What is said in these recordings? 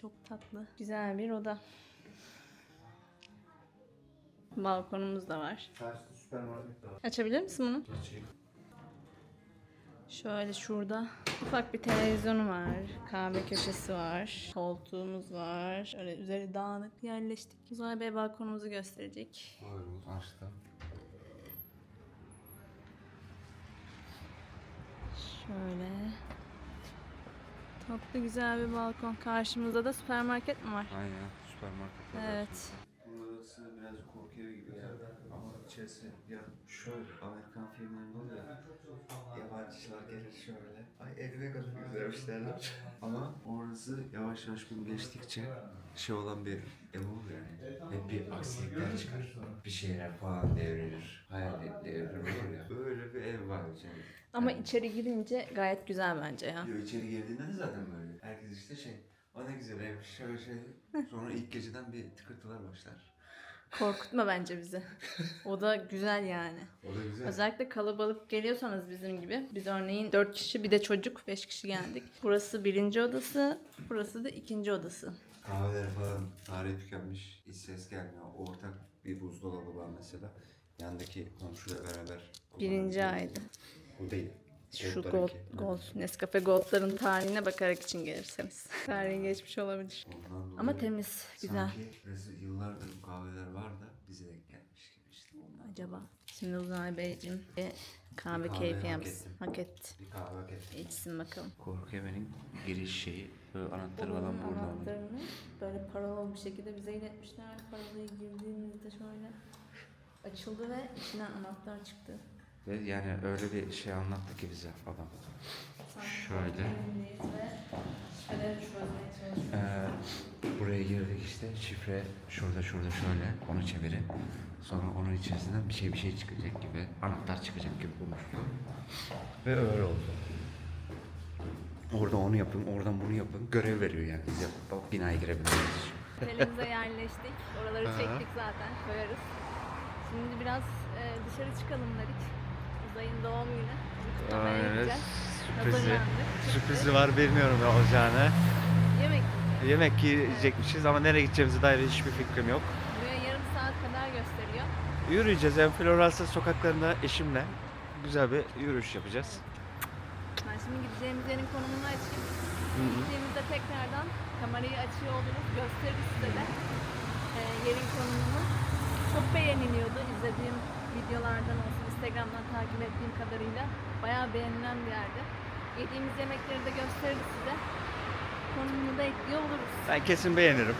çok tatlı. Güzel bir oda. Balkonumuz da var. Karşıda süpermarket de var. Açabilir misin bunu? Şöyle şurada ufak bir televizyonu var. Kahve köşesi var. Koltuğumuz var. Şöyle üzeri dağınık yerleştik. Uzay Bey balkonumuzu gösterecek. Buyurun açtım. Şöyle. Tatlı güzel bir balkon. Karşımızda da süpermarket mi var? Aynen süpermarket. Evet. Burası biraz korku evi gibi geldi ama içerisi ya şöyle Amerikan filmlerinde oluyor ya yabancılar gelir şöyle ay evi ne kadar güzelmiş derler ama orası yavaş yavaş gün geçtikçe şey olan bir ev oluyor yani hep bir aksilikler çıkar bir şeyler falan devrilir hayal devrilir olur ya böyle bir ev var içeride. Ama içeri girince gayet güzel bence ya. Yo, içeri girdiğinde de zaten böyle. Herkes işte şey, o ne güzel ev, şöyle şey. Sonra ilk geceden bir tıkırtılar başlar. Korkutma bence bizi. O da güzel yani. O da güzel. Özellikle kalabalık geliyorsanız bizim gibi. Biz örneğin 4 kişi bir de çocuk 5 kişi geldik. Burası birinci odası, burası da ikinci odası. Kahveler falan tarihi tükenmiş. Hiç ses gelmiyor. Ortak bir buzdolabı var mesela. Yandaki komşuyla beraber Birinci aydı. Bu değil. Şu gold, gold, Nescafe Gold'ların tarihine bakarak için gelirseniz. Tarihi geçmiş olabilir. Ondan dolayı Ama temiz, güzel. Sanki yıllardır bu kahveler var da bize denk gelmiş gibi işte. Ondan Acaba. Şimdi Uzay Beyciğim bir kahve kahve keyfi hak yapsın. ettim. Hak etti. bir kahve hak ettim. İçsin bakalım. Korku evinin giriş şeyi. Böyle anahtarı falan burada. anahtarını böyle paralı bir şekilde bize iletmişler. Paralıyı girdiğimizde şöyle açıldı ve içinden anahtar çıktı. Ve yani öyle bir şey anlattı ki bize adam. Şöyle. Ee, buraya girdik işte şifre şurada şurada şöyle onu çevirin. Sonra onun içerisinden bir şey bir şey çıkacak gibi anahtar çıkacak gibi konuştu. Ve öyle oldu. Orada onu yapın, oradan bunu yapın. Görev veriyor yani bize. Bak binaya girebilirsiniz. Otelimize yerleştik. Oraları çektik zaten. Koyarız. Şimdi biraz e, dışarı çıkalım dedik. Uzay'ın doğum günü. Kutlamaya gideceğiz. Hazırlandık. Sürprizi var bilmiyorum ne olacağını. Yemek. Yemek yiyecekmişiz ama nereye gideceğimize dair hiçbir fikrim yok. Buraya yarım saat kadar gösteriyor. Yürüyeceğiz en Floransa sokaklarında eşimle. Güzel bir yürüyüş yapacağız. Ben şimdi gideceğimiz yerin konumunu açayım. Gittiğimizde tekrardan kamerayı açıyor oluruz. Gösteririz size de e, yerin konumunu. Çok beğeniliyordu izlediğim videolardan olsun, Instagram'dan takip ettiğim kadarıyla. Bayağı beğenilen bir yerde. Yediğimiz yemekleri de gösteririz size. Konumunu da ekliyor oluruz. Ben kesin beğenirim.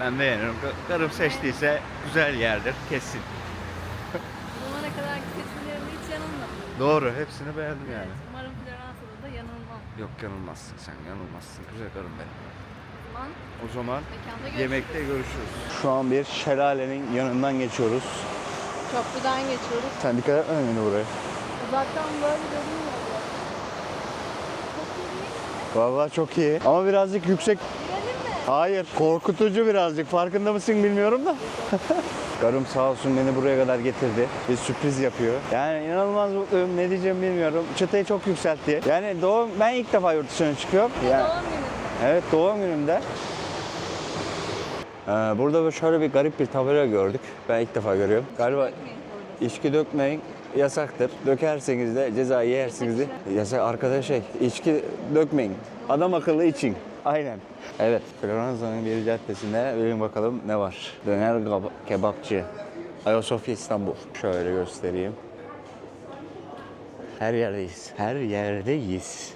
Ben beğenirim. Ka- Karım seçtiyse güzel yerdir kesin. Bu zamana kadar seçimlerimde hiç yanılmadım. Doğru hepsini beğendim yani. Evet, umarım Floransa'da da yanılmam. Yok yanılmazsın sen yanılmazsın. Güzel karım benim. O zaman O zaman mekanda görüşürüz. yemekte görüşürüz. Şu an bir şelalenin yanından geçiyoruz. Köprüden geçiyoruz. Sen dikkat etmedin mi buraya? Uzaktan böyle mi? Vallahi çok iyi. Ama birazcık yüksek. Girelim mi? Hayır. Korkutucu birazcık. Farkında mısın bilmiyorum da. Karım sağ olsun beni buraya kadar getirdi. Bir sürpriz yapıyor. Yani inanılmaz mutluyum. Ne diyeceğimi bilmiyorum. Çıtayı çok yükseltti. Yani doğum ben ilk defa yurt dışına çıkıyorum. Yani, Doğum günü. evet doğum günümde. Ee, burada şöyle bir garip bir tabela gördük. Ben ilk defa görüyorum. Galiba içki dökmeyin yasaktır. Dökerseniz de ceza yersiniz de. Yasak arkada şey içki dökmeyin. Adam akıllı için. Aynen. Evet. Floransa'nın bir caddesinde bilin bakalım ne var. Döner keba- kebapçı. Ayasofya İstanbul. Şöyle göstereyim. Her yerdeyiz. Her yerdeyiz.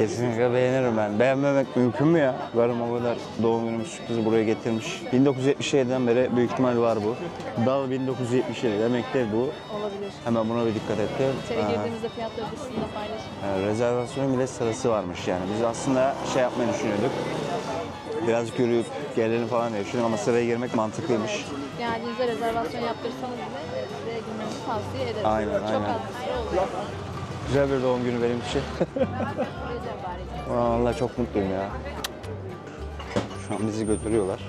Kesinlikle beğenirim ben. Beğenmemek mümkün mü ya? Karım o kadar doğum günümü sürprizi buraya getirmiş. 1977'den beri büyük ihtimal var bu. Dal 1977 demektir bu. Olabilir. Hemen buna bir dikkat ettim. İçeri girdiğimizde fiyatları dışında paylaşın. e, rezervasyon bile sırası varmış yani. Biz aslında şey yapmayı düşünüyorduk. Birazcık yürüyüp gelelim falan diye düşündük ama sıraya girmek mantıklıymış. Geldiğinizde rezervasyon yaptırsanız bile size girmenizi tavsiye ederim. Aynen, Çok aynen. az bir süre oluyor. Güzel bir doğum günü benim için. Vallahi çok mutluyum ya. Şu an bizi götürüyorlar.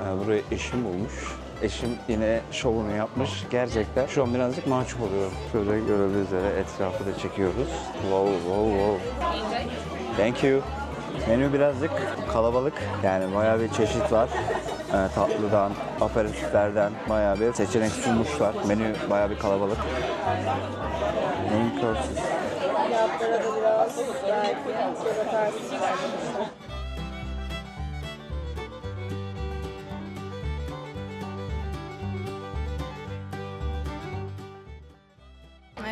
Ee, Burayı eşim bulmuş. Eşim yine şovunu yapmış. Gerçekten şu an birazcık mahcup oluyorum. Şöyle görebildiğiniz üzere etrafı da çekiyoruz. Wow, wow, wow. Thank you. Menü birazcık kalabalık. Yani bayağı bir çeşit var. Ee, tatlıdan, aperatiflerden bayağı bir seçenek sunmuşlar. Menü bayağı bir kalabalık. Main courses. Fiyatlara da biraz belki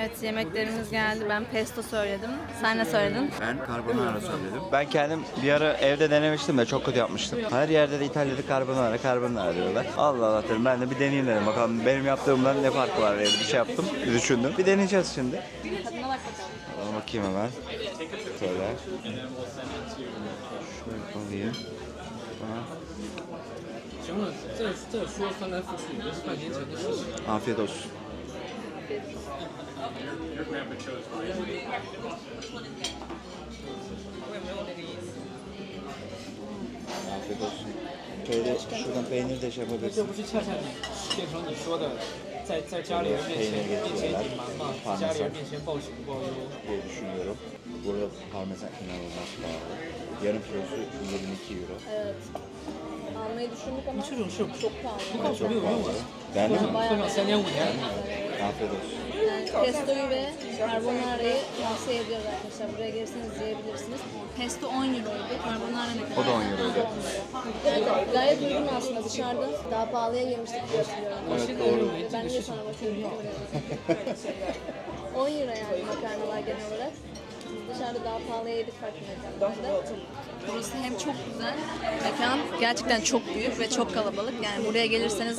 Evet yemeklerimiz geldi. Ben pesto söyledim. Sen ne söyledin? Ben carbonara söyledim. Ben kendim bir ara evde denemiştim de çok kötü yapmıştım. Her yerde de İtalya'da carbonara, carbonara diyorlar. Allah Allah dedim ben de bir deneyeyim dedim. Bakalım benim yaptığımdan ne farkı var diye bir şey yaptım. Bir düşündüm. Bir deneyeceğiz şimdi. Tadına bak bakalım. Alalım bakayım hemen. Şöyle. Şöyle alayım. Bana. 行 了，这这说翻来覆去也是半年前的事情。 Afiyet olsun. Afiyet olsun. Şöyle şuradan peynir de şey 这 yapabilirsin. 不是恰恰你变成你说的，在在家里人面前面前隐瞒嘛，在家里人面前报喜不报忧。 diye düşünüyorum. Burada parmesan inanılmaz pahalı. Yarım kilosu 22 euro. Evet. Almayı düşündük ama 这种事çok pahalı. 不告诉没有用啊， Beğendin mi? 会上三年五年。 Afiyet olsun. Pestoyu ve carbonara'yı tavsiye ediyoruz arkadaşlar. Buraya gelirseniz yiyebilirsiniz. Pesto 10 euroydu. Carbonara ne kadar? O da 10 euroydu. Evet, gayet uygun aslında dışarıda. Daha pahalıya yemiştik diye hatırlıyorum. Ben niye sana bakıyorum? 10 euro yani makarnalar genel olarak dışarıda daha pahalıya yedik farklı. Burası hem çok güzel mekan, gerçekten çok büyük ve çok kalabalık. Yani buraya gelirseniz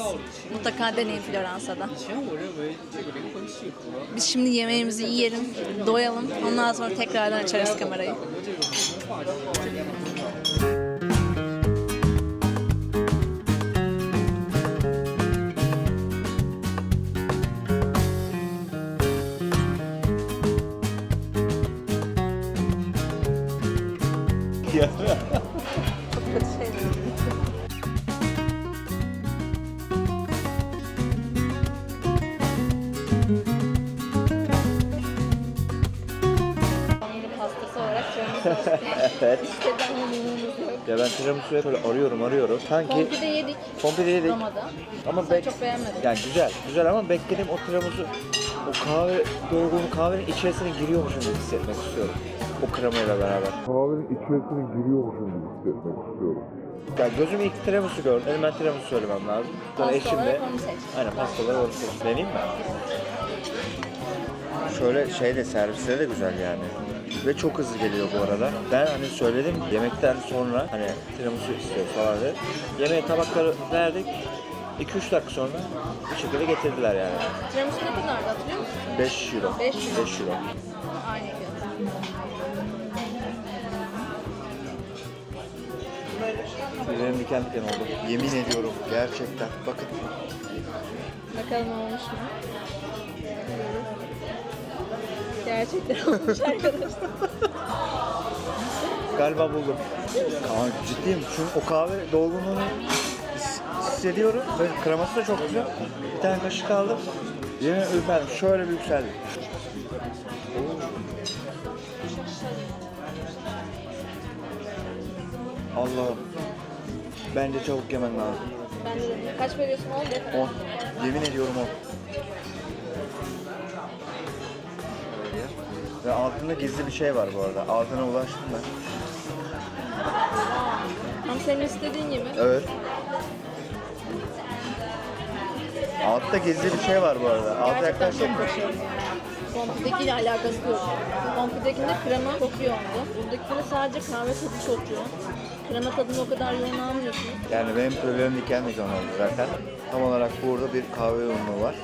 mutlaka deneyin Floransa'da. Biz şimdi yemeğimizi yiyelim, doyalım. Ondan sonra tekrardan açarız kamerayı. Pastası olarak canımız Evet. İsteden yemeğimiz yok. Ya ben tiramisu'yu böyle arıyorum arıyorum. Sanki Konfide yedik kompide yedik. Roma'da. Ama Sen bek... çok beğenmedin. Yani güzel. Güzel ama beklediğim o tiramisu o kahve dolgunun kahvenin içerisine giriyormuşum gibi hissetmek istiyorum. O kremayla beraber. kahvenin içerisine giriyormuşum gibi hissetmek istiyorum. Ya gözüm ilk tiramisu gördü. Dedim ben tiramisu söylemem lazım. Sonra eşim de aynen pastaları onu seç. Deneyeyim mi? Şöyle şey de servisleri de güzel yani. Ve çok hızlı geliyor bu arada. Ben hani söyledim yemekten sonra hani tiramisu istiyoruz falan dedi. Yemeğe tabakları verdik. 2-3 dakika sonra bir şekilde getirdiler yani. Tiramisu ne kadardı hatırlıyor musun? 5 euro. Beş euro. 5 euro. Tüylerim diken diken oldu. Yemin ediyorum gerçekten. Bakın. Bakalım olmuş mu? Gerçekten olmuş arkadaşlar. Galiba buldum. Kaan ciddiyim. Çünkü o kahve dolgunluğunu his- hissediyorum. Ve kreması da çok güzel. Bir tane kaşık aldım. Yemin ürperdim. Şöyle bir yükseldi. Allah'ım. Bence çabuk yemen lazım. De kaç veriyorsun 10 10. Yemin ediyorum 10. Ve altında gizli bir şey var bu arada. Altına ulaştım ben. Tam senin istediğin gibi. Evet. Altta gizli bir şey var bu arada. Altta Gerçekten yaklaşık. çok başarılı. Konfidekiyle alakası yok. Konfidekinde krema çok yoğundu. Buradakinde sadece kahve tadı çok yoğun. Krema tadını o kadar yoğun almıyorsunuz. Yani benim problemim diken diken oldu zaten. Tam olarak burada bir kahve yoğunluğu var.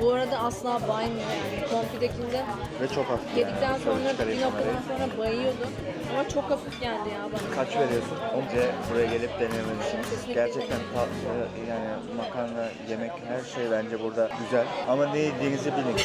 Bu arada asla baymıyor yani. Konfidekinde Ve çok hafif. yani. yedikten Şöyle sonra çıkarayım bir noktadan kamerayı. sonra bayıyordu. Ama çok hafif geldi ya bana. Kaç veriyorsun? Önce buraya gelip denemelisiniz. Gerçekten tatlı, yani makarna, yemek her şey bence burada güzel. Ama ne yediğinizi bilin.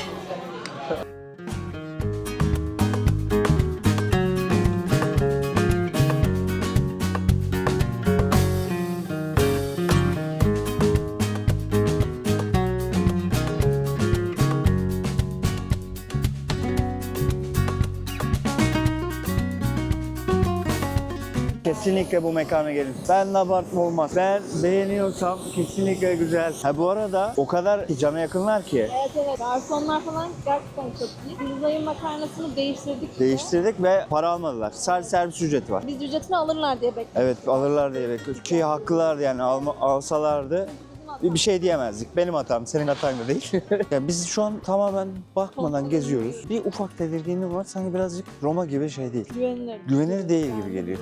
Kesinlikle bu mekana gelin. Ben abartma olmaz. Ben beğeniyorsam kesinlikle güzel. Ha bu arada o kadar cana yakınlar ki. Evet evet. Garsonlar falan gerçekten çok iyi. Biz ayın makarnasını değiştirdik. Değiştirdik ve para almadılar. Sadece servis ücreti var. Biz ücretini alırlar diye bekledik. Evet alırlar diye bekliyoruz. Ki haklılardı yani alma, alsalardı bir şey diyemezdik. Benim hatam, senin hatan da değil. yani biz şu an tamamen bakmadan geziyoruz. Bir ufak tedirginliğim var. Sanki birazcık Roma gibi şey değil. Güvenilir. Güvenilir değil gibi geliyor.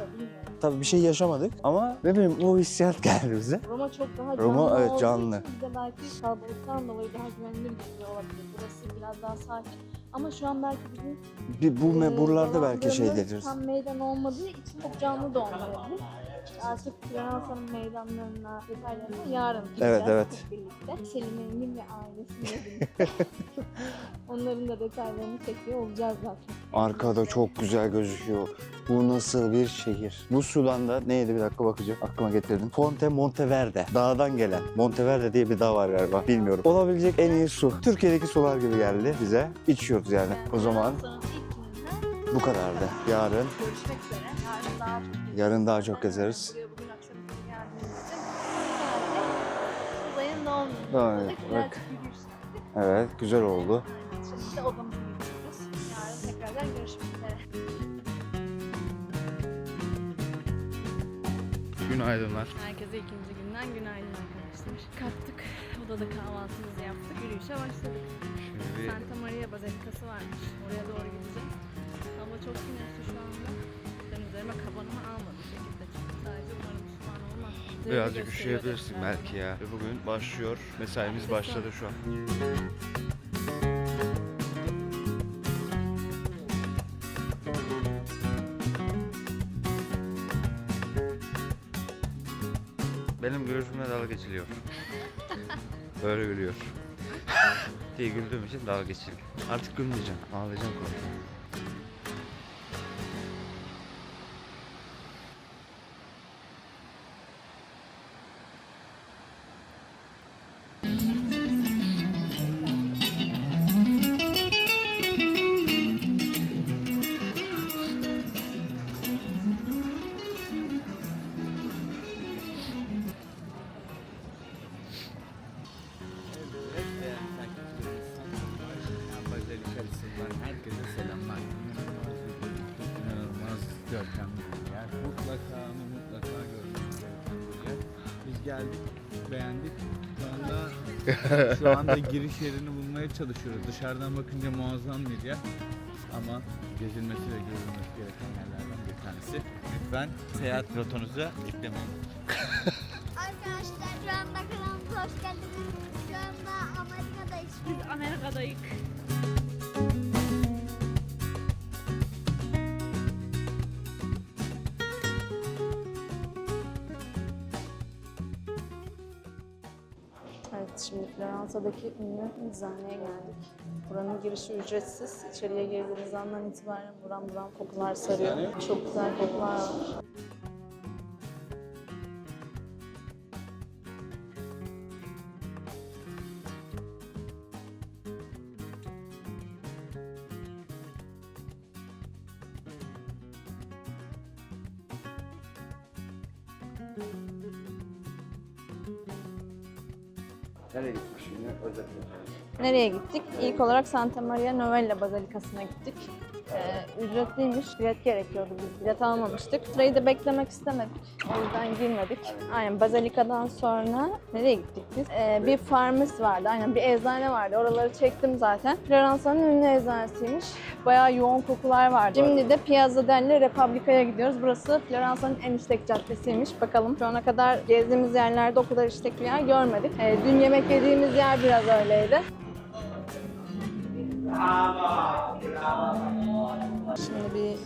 Tabii bir şey yaşamadık ama ne bileyim o hissiyat geldi bize. Roma çok daha canlı Roma, evet, canlı. için bize belki kalabalıktan dolayı daha güvenilir geliyor olabilir. Burası biraz daha sakin. Ama şu an belki bizim Bir, bu e, buralarda belki şey deriz. Tam meydan olmadığı için çok canlı da olmayabilir. Artık Floransa'nın meydanlarına, detaylarına yarın gideceğiz Evet, evet. hep birlikte. Selim Engin ve ailesiyle birlikte. Onların da detaylarını çekiyor olacağız zaten. Arkada çok güzel gözüküyor. Bu nasıl bir şehir? Bu sudan da neydi bir dakika bakacağım. Aklıma getirdim. Fonte Monteverde. Dağdan gelen. Monteverde diye bir dağ var galiba. Bilmiyorum. Olabilecek en iyi su. Türkiye'deki sular gibi geldi bize. İçiyoruz yani. O zaman gününde bu kadardı. Yarın görüşmek üzere. Yarın daha çok Yarın daha çok gezeriz. Buraya bugün akşam için geldiğimiz için. Uzay'ın doğum günü. Yaptık. Evet güzel oldu. Şimdi de odamıza gidiyoruz. Yarın tekrardan görüşmek üzere. Günaydınlar. Herkese ikinci günden günaydın arkadaşlar. Kalktık, odada kahvaltımızı yaptık, yürüyüşe başladık. Şimdi Santa Maria Bazilikası varmış. Oraya doğru gideceğiz. Hava çok güneşli şu anda. Ben üzerime kabanımı almadım şekilde. Sadece umarım pişman olmaz. Üzerimi birazcık gösteriyor üşüyebilirsin tekrar. belki ya. Ve Bugün başlıyor. Mesaimiz başladı şu an. Benim gülüşümle dalga geçiliyor. Böyle gülüyor. diye güldüğüm için dalga geçiliyor. Artık gülmeyeceğim. Ağlayacağım korkudan. Ama mutlaka görmeniz gereken bir yer. Biz geldik, beğendik. Şu anda şu anda giriş yerini bulmaya çalışıyoruz. Dışarıdan bakınca muazzam bir yer. Ama gezilmesi ve görülmesi gereken yerlerden bir tanesi. Lütfen seyahat rotonuza eklemeyin. Arkadaşlar şu anda kanalımıza hoş geldiniz. Şu anda Amerika'dayız. Biz Amerika'dayız. Floransa'daki ünlü eczaneye geldik. Buranın girişi ücretsiz. İçeriye girdiğimiz andan itibaren buram buram kokular sarıyor. Çok güzel kokular var. Nereye gitmiş. Nereye gittik? İlk olarak Santa Maria Novella Bazilikası'na gittik. Ee, ücretliymiş, bilet gerekiyordu. Biz bilet almamıştık. Sırayı da beklemek istemedik. O yüzden girmedik. Aynen Bazilika'dan sonra nereye gittik biz? Ee, bir farmasi vardı, aynen bir eczane vardı. Oraları çektim zaten. Floransa'nın ünlü eczanesiymiş. Bayağı yoğun kokular vardı. Şimdi de Piazza della Repubblica'ya gidiyoruz. Burası Floransa'nın en işlek caddesiymiş. Bakalım şu ana kadar gezdiğimiz yerlerde o kadar işlek bir yer görmedik. Ee, dün yemek yediğimiz yer biraz öyleydi. Şimdi bir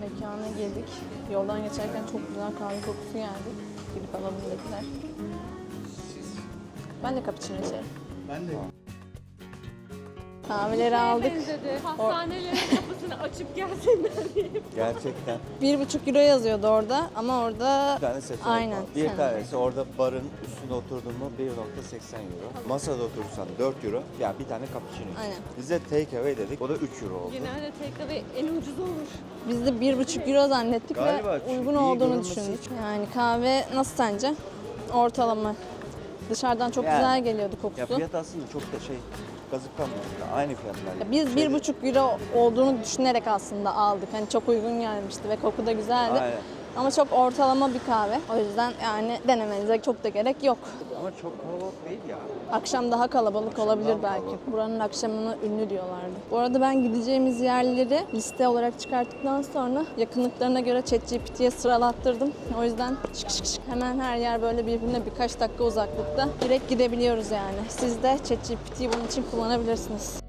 mekana girdik. Yoldan geçerken çok güzel kahve kokusu geldi. Gidip alalım dediler. Ben de cappuccino içerim. Ben de Kahveleri aldık. Benzedi. Hastanelerin kapısını açıp gelsinler diye. Gerçekten. Bir buçuk euro yazıyordu orada ama orada Bir tane seçenek Aynen, var. Bir tanesi orada barın üstünde oturduğun mu 1.80 euro. Masada oturursan 4 euro. Yani bir tane cappuccino. Aynen. Biz de take away dedik. O da 3 euro oldu. Genelde takeaway en ucuz olur. biz de bir buçuk euro zannettik Galiba ve çünkü uygun iyi olduğunu görünmesi düşündük. Yani kahve nasıl sence? Ortalama. Dışarıdan çok Yani. güzel geliyordu Ya kokusu. fiyat aslında çok da şey kazık kalmıyor. Aynı fiyatlar. Ya Biz bir buçuk euro olduğunu düşünerek aslında aldık. Hani çok uygun gelmişti ve koku da güzeldi. Aynen. Ama çok ortalama bir kahve. O yüzden yani denemenize çok da gerek yok. Ama çok kalabalık değil ya. Akşam daha kalabalık Akşam olabilir daha belki. kalabalık. Buranın akşamını ünlü diyorlardı. Bu arada ben gideceğimiz yerleri liste olarak çıkarttıktan sonra yakınlıklarına göre ChatGPT'ye sıralattırdım. O yüzden şık şık şık hemen her yer böyle birbirine birkaç dakika uzaklıkta. Direkt gidebiliyoruz yani. Siz de ChatGPT'yi bunun için kullanabilirsiniz.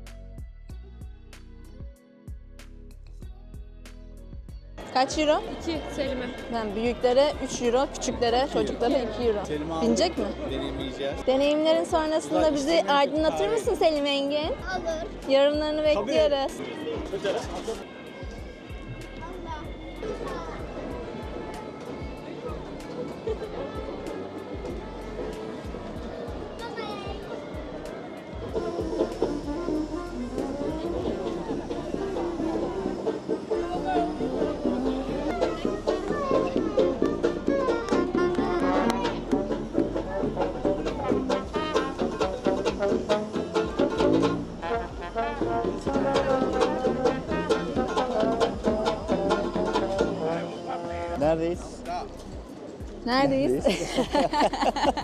Kaç euro? İki Selim'e. Ben büyüklere 3 euro, küçüklere, çocuklara 2 euro. Selim abi Binecek mi? deneyimleyeceğiz. Deneyimlerin sonrasında bizi aydınlatır mısın Selim Engin? Olur. Yorumlarını bekliyoruz. Neredeyiz? Neredeyiz?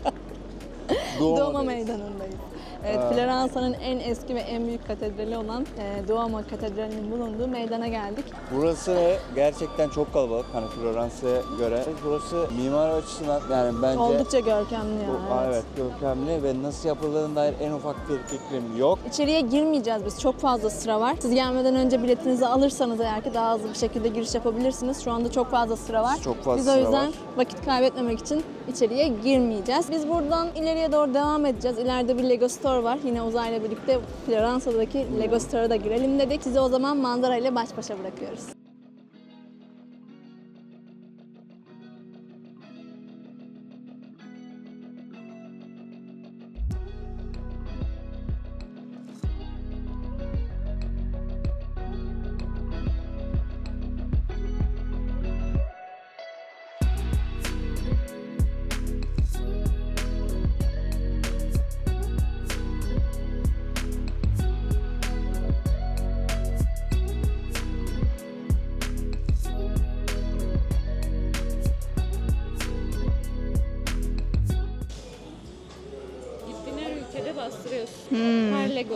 Floransa'nın en eski ve en büyük katedrali olan e, Duomo Katedrali'nin bulunduğu meydana geldik. Burası gerçekten çok kalabalık hani Floransa'ya göre. Burası mimar açısından yani bence Oldukça görkemli ya. bu, evet. görkemli ve nasıl yapıldığına dair en ufak bir fikrim yok. İçeriye girmeyeceğiz biz. Çok fazla sıra var. Siz gelmeden önce biletinizi alırsanız eğer ki daha hızlı bir şekilde giriş yapabilirsiniz. Şu anda çok fazla sıra var. Çok fazla Biz o sıra yüzden var. vakit kaybetmemek için içeriye girmeyeceğiz. Biz buradan ileriye doğru devam edeceğiz. İleride bir Lego Store var. Yine uzayla birlikte Floransa'daki Lego Store'a da girelim dedik. Sizi o zaman manzara ile baş başa bırakıyoruz.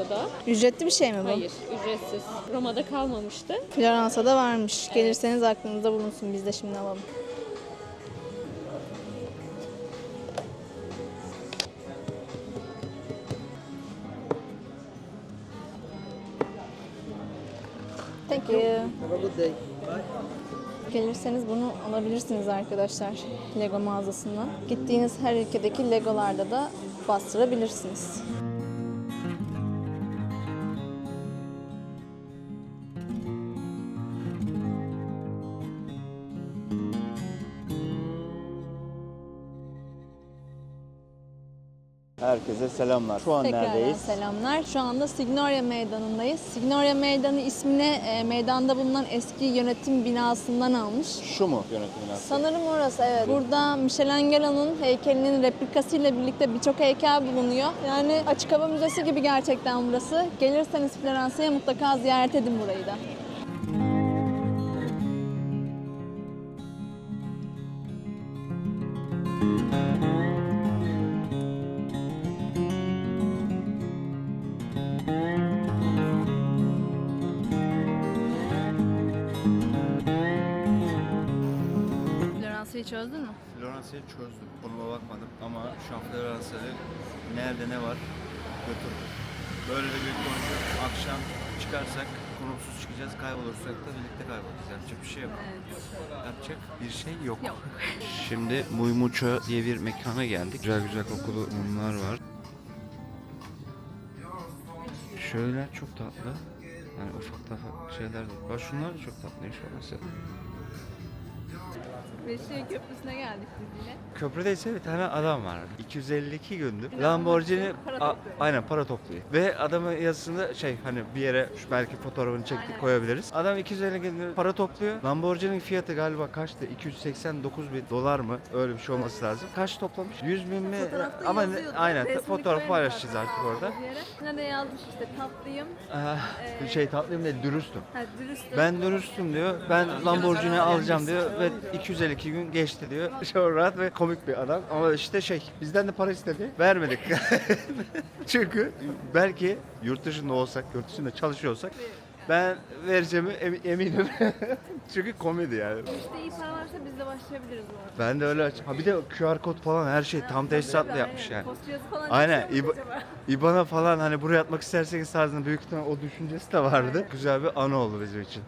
Lego'da. Ücretli bir şey mi bu? Hayır, ücretsiz. Roma'da kalmamıştı. Floransa'da varmış. Gelirseniz aklınızda bulunsun. Biz de şimdi alalım. Thank you. Gelirseniz bunu alabilirsiniz arkadaşlar Lego mağazasından. Gittiğiniz her ülkedeki Legolarda da bastırabilirsiniz. Herkese selamlar. Şu an Tekrardan neredeyiz? selamlar. Şu anda Signoria Meydanı'ndayız. Signoria Meydanı ismini e, meydanda bulunan eski yönetim binasından almış. Şu mu yönetim binası? Sanırım orası evet. Burada Michelangelo'nun heykelinin replikasıyla birlikte birçok heykel bulunuyor. Yani açık hava müzesi gibi gerçekten burası. Gelirseniz Floransa'ya mutlaka ziyaret edin burayı da. Çözdün mü? Floransa'yı çözdüm. Konuma bakmadım ama şu an Floransa'da nerede ne var götürdüm. Böyle de bir konuşup akşam çıkarsak konumsuz çıkacağız. Kaybolursak da birlikte kaybolacağız. Yapacak bir şey yok. Yapacak bir şey yok. Şimdi Muymuço diye bir mekana geldik. Güzel güzel kokulu mumlar var. Şöyle çok tatlı. Yani ufak tefek şeyler de. Bak şunlar da çok tatlıymış mesela. Beşiktaş Köprüsü'ne geldik biz yine. Köprüde ise bir tane adam var. 252 gündür. Lamborghini para a- topluyor. aynen para topluyor. Ve adamın yazısında şey hani bir yere şu belki fotoğrafını çektik Aynen. koyabiliriz. Adam 250 gündür para topluyor. Lamborghini'nin fiyatı galiba kaçtı? 289 bin dolar mı? Öyle bir şey olması lazım. Kaç toplamış? 100 bin mi? Fotoğrafta Ama ne- yazıyordu. aynen Resmini fotoğraf koyarız paylaşacağız artık orada. bir yere. Ne de yazmış işte tatlıyım. Ah, Ee, şey tatlıyım değil dürüstüm. Ha, dürüstüm. Ben dürüstüm diyor. Ben Lamborghini alacağım diyor ve 252 gün geçti diyor. Çok rahat ve komik bir adam. Ama işte şey bizden de para istedi. Vermedik. Çünkü belki yurt dışında olsak, yurt dışında çalışıyorsak ben vereceğimi em- eminim. Çünkü komedi yani. İşte iyi para varsa biz de başlayabiliriz bu arada. Ben de öyle aç. Ha bir de QR kod falan her şey tam tesisatla yapmış yani. Post yazı falan Aynen, mu İbo- acaba? İBAN'a falan hani buraya atmak isterseniz tarzında büyük ihtimal o düşüncesi de vardı. Güzel bir anı oldu bizim için.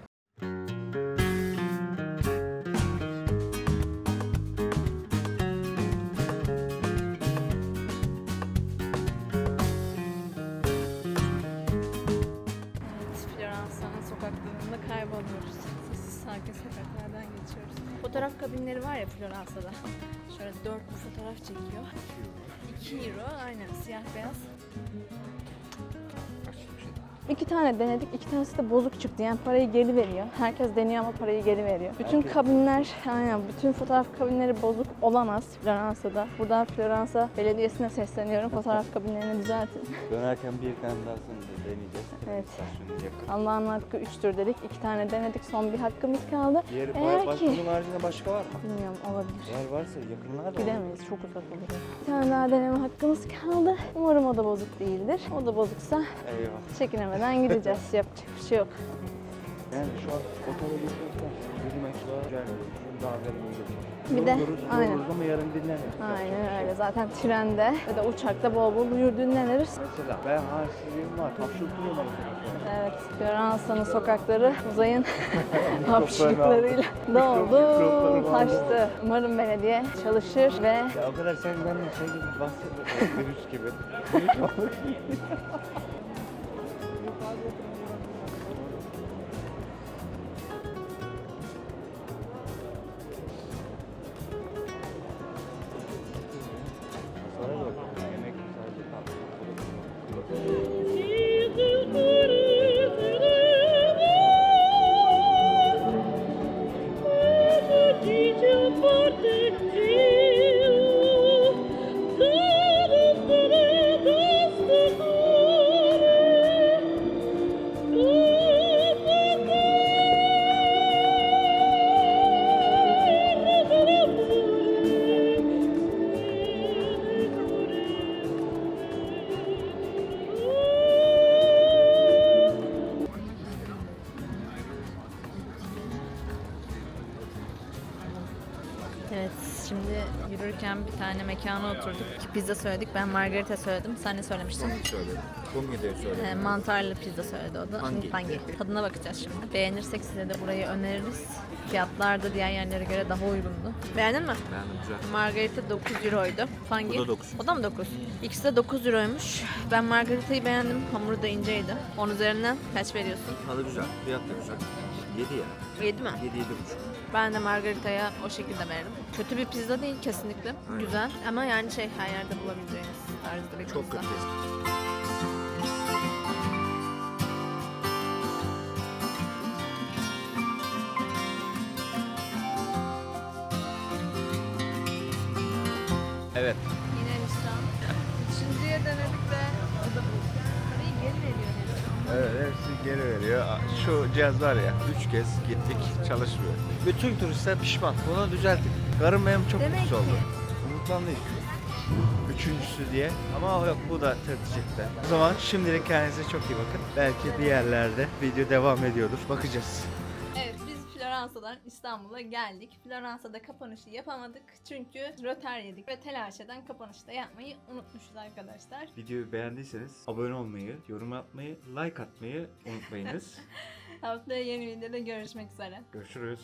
Floransa'da. Şöyle dört bir fotoğraf çekiyor. 2 euro aynen siyah beyaz. İki tane denedik, iki tanesi de bozuk çıktı. Yani parayı geri veriyor. Herkes deniyor ama parayı geri veriyor. Bütün kabinler, aynen bütün fotoğraf kabinleri bozuk olamaz Floransa'da. Buradan Floransa Belediyesi'ne sesleniyorum. Fotoğraf kabinlerini düzeltin. Dönerken bir tane daha sonra deneyeceğiz. Evet. Allah'ın hakkı 3'tür dedik. İki tane denedik. Son bir hakkımız kaldı. Diğeri Eğer ki- bunun haricinde başka var mı? Bilmiyorum olabilir. Eğer varsa yakınlar da Gidemeyiz. Çok uzak olur. Bir tane daha deneme hakkımız kaldı. Umarım o da bozuk değildir. O da bozuksa Eyvah. çekinemeden gideceğiz. Yapacak bir şey yok. Yani şu an yürümek daha güzel. Şunu daha verimli olur. Bir de Yoruluruz, aynen. yoruluruz ama yarın dinleniriz. Aynen öyle. Zaten trende ve de uçakta bol bol uyur dinleniriz. Mesela ben halsizliğim var. Hapşurtuyorum Evet, Floransa'nın sokakları uzayın hapşırıklarıyla doldu, taştı. Umarım belediye çalışır ve Ya o kadar sen benden şey gibi bahsetme. Virüs gibi. Yürürken bir tane mekana oturduk. Pizza söyledik. Ben margarita söyledim. Sen ne söylemiştin? Kumgi'de söyledim. Ee, mantarlı pizza söyledi o da. Hangi? Hangi? Tadına bakacağız şimdi. Beğenirsek size de burayı öneririz. Fiyatlar da diğer yerlere göre daha uygundu. Beğendin mi? Beğendim güzel. Margarita 9 euroydu. Fangi? Bu da 9. O da mı 9? İkisi de 9 euroymuş. Ben margaritayı beğendim. Hamuru da inceydi. 10 üzerinden kaç veriyorsun? Tadı güzel. Fiyat da güzel. 7 ya. 7 mi? 7 buçuk. Ben de margaritaya o şekilde veririm. Kötü bir pizza değil kesinlikle. Aynen. Güzel ama yani şey her yerde bulabileceğiniz tarzda bir Çok pizza. kötü. Evet. Yine Hindistan. Üçüncüye denedik de Evet hepsi geri veriyor. Şu cihaz var ya, üç kez gittik çalışmıyor. Bütün turistler pişman. Bunu düzelttik. Karım benim çok Demek mutlu ki- oldu. Umutlandık. Üçüncüsü diye. Ama yok bu da tırtıcıkta. O zaman şimdilik kendinize çok iyi bakın. Belki diğerlerde video devam ediyordur. Bakacağız. Floransa'dan İstanbul'a geldik. Floransa'da kapanışı yapamadık çünkü röter yedik ve telaşeden kapanışı da yapmayı unutmuşuz arkadaşlar. Videoyu beğendiyseniz abone olmayı, yorum atmayı, like atmayı unutmayınız. Haftaya yeni videoda görüşmek üzere. Görüşürüz.